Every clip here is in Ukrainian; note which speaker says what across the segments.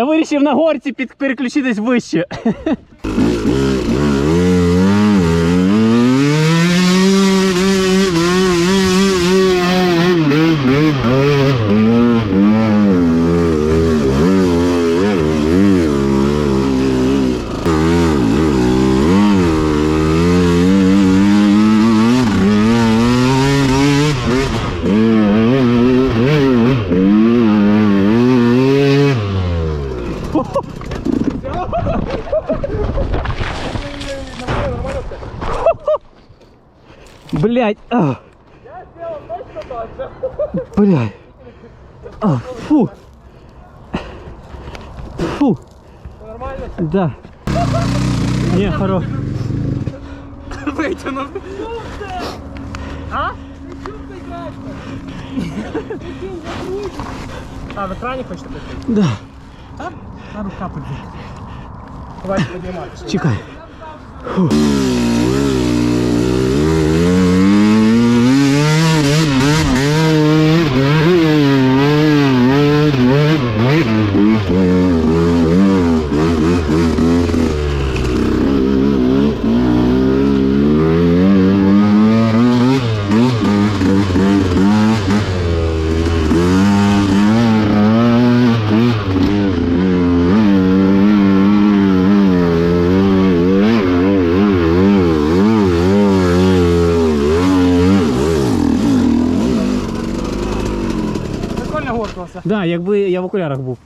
Speaker 1: Я вирішив на горці під, переключитись вище. Блять. А, фу. Фу.
Speaker 2: Нормально?
Speaker 1: Да. Не, хорош.
Speaker 2: Витягнув. А? А, в екрані хочете бути?
Speaker 1: Да.
Speaker 2: Так? На рука подивіться. Давайте підніматися.
Speaker 1: Чекай.
Speaker 2: Прикольно Горкався.
Speaker 1: Якби я в окулярах був.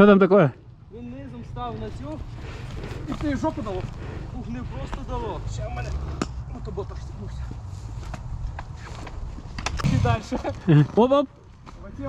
Speaker 1: Що там таке?
Speaker 2: Він низом став на цю. І ти жопу дало. Ух, не просто дало. Ще в мене мотоботор стікнувся. І далі.
Speaker 1: Оп-оп.
Speaker 2: Оці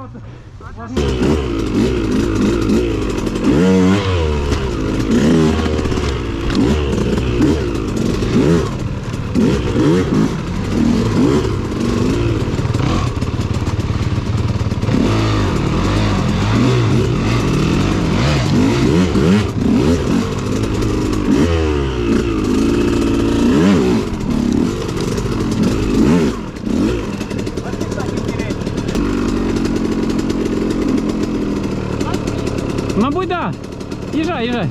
Speaker 2: от.
Speaker 1: так. да. Їжджай, їжджай.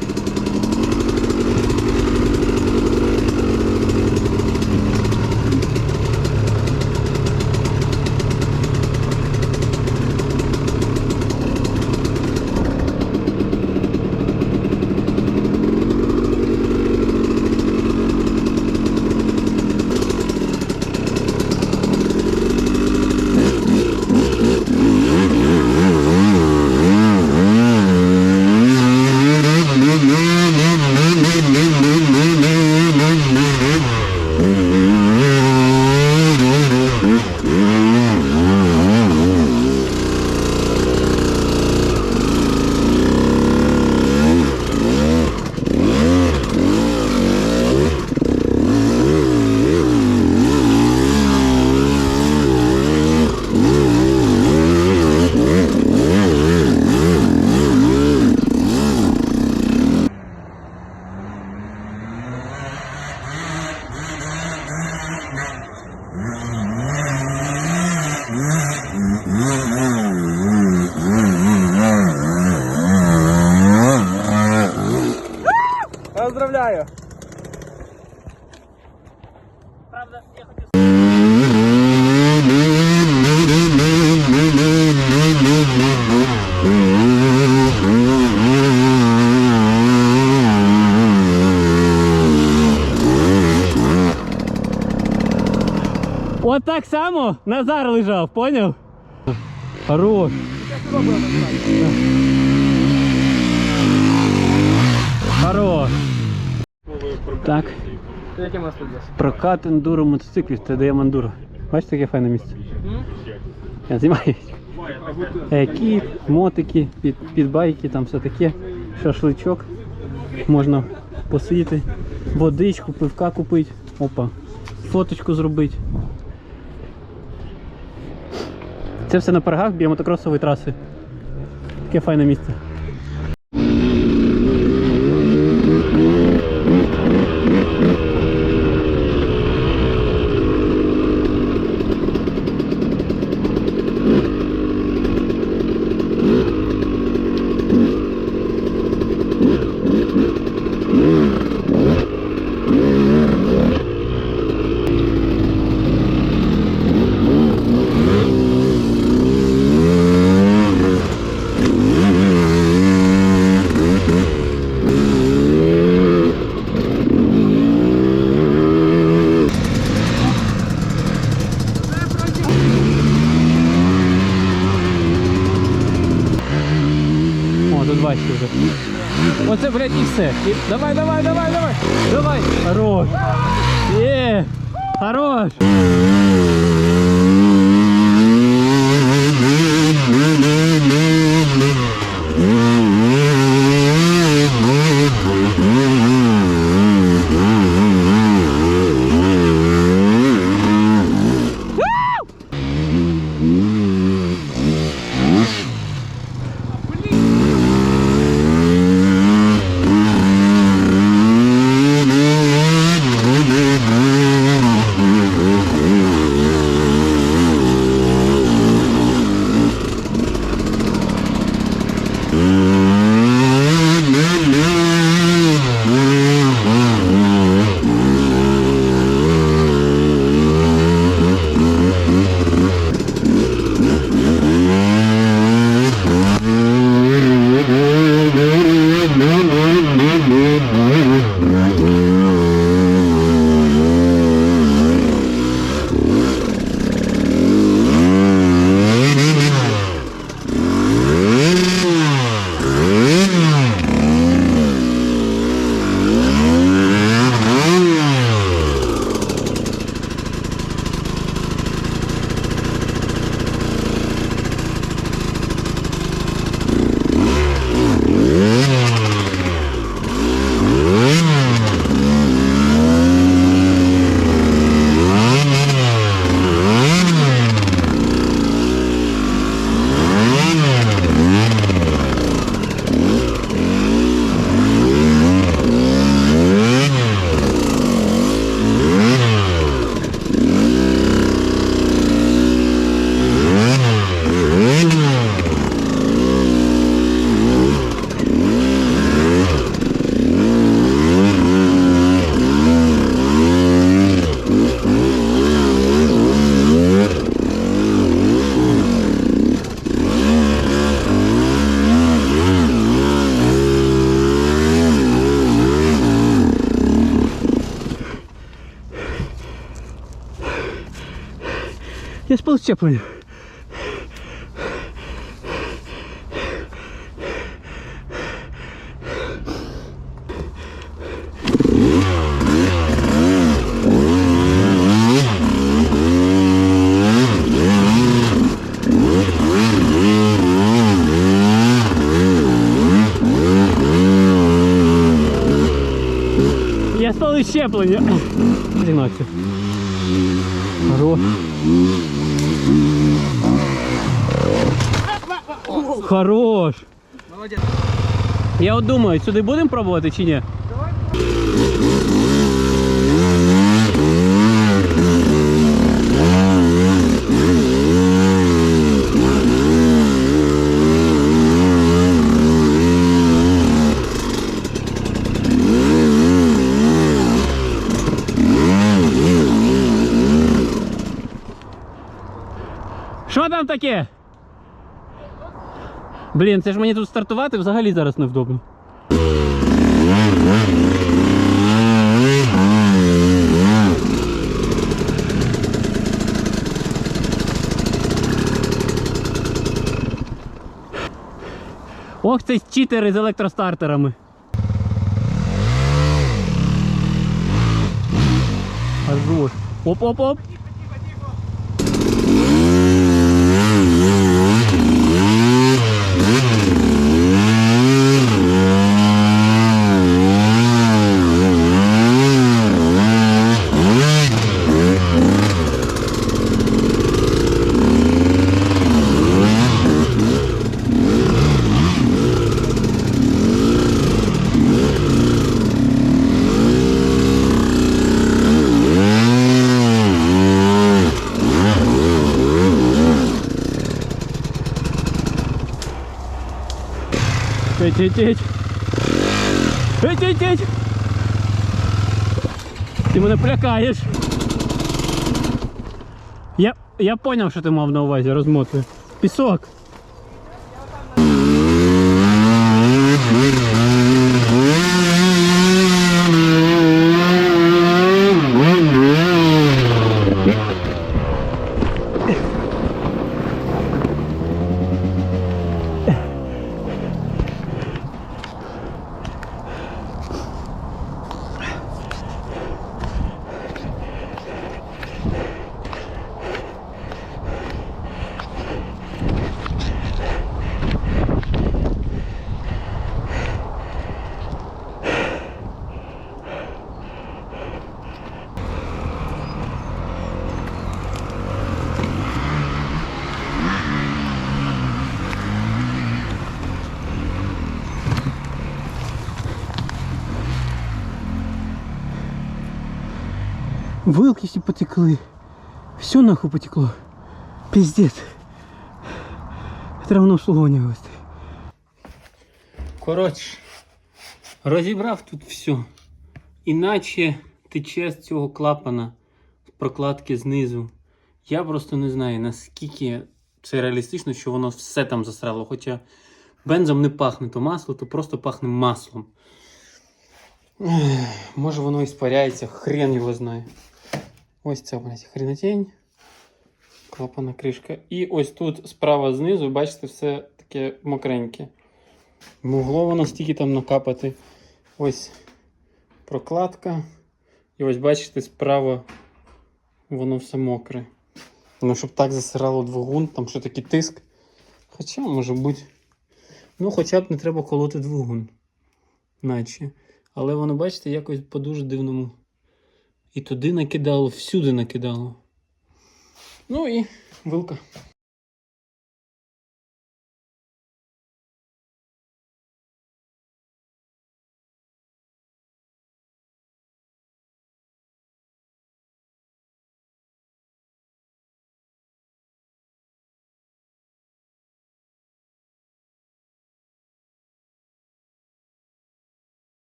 Speaker 1: надо. Вот так само Назар лежал, понял? Хорош. Хорош. Так.
Speaker 2: Яким у нас тут є?
Speaker 1: Прокат ендуро мотоциклів та даємо ендуро. Бачите, яке файне місце? Я знімаю. Е, Кіт, мотики, під, підбайки, там все таке. Шашличок. Можна посидіти, водичку, пивка купити. Опа. Фоточку зробити. Це все на пергах біля мотокросової траси. Таке файне місце. О, тут бачите вже. Оце, блядь, і все. І... Давай, давай, давай, давай. Давай. Хорош. утеплый. Я стал исчепленью. Одиночек. Гол. Хорош.
Speaker 2: Молодец.
Speaker 1: Я вот думаю, сюда будем пробовать, или нет? Давай. Що там таке? Блін, це ж мені тут стартувати взагалі зараз невдобно. Ох, це читери з електростартерами. Аж ж. Оп-оп-оп. Еть-еть-еть. Еть-еть-еть. Ти мене плякаєш. Я, я поняв, що ти мав на увазі, розмотую. Пісок. Вилки всі потекли. Все нахуй потекло. Піздець. Треба на обслуговування вести. Коротше, розібрав тут все. Іначе тече з цього клапана з прокладки знизу. Я просто не знаю, наскільки це реалістично, що воно все там засрало. Хоча бензом не пахне то масло, то просто пахне маслом. Може воно і хрен його знає. Ось ця, блядь, хренотень. Клапана кришка. І ось тут справа знизу, бачите, все таке мокреньке. Могло воно стільки там накапати. Ось прокладка. І ось бачите, справа воно все мокре. Ну, щоб так засирало двигун, там що такий тиск. Хоча, може бути. Ну, хоча б не треба колоти двигун. Наче. Але воно, бачите, якось по дуже дивному. І туди накидало, всюди накидало. Ну і вилка.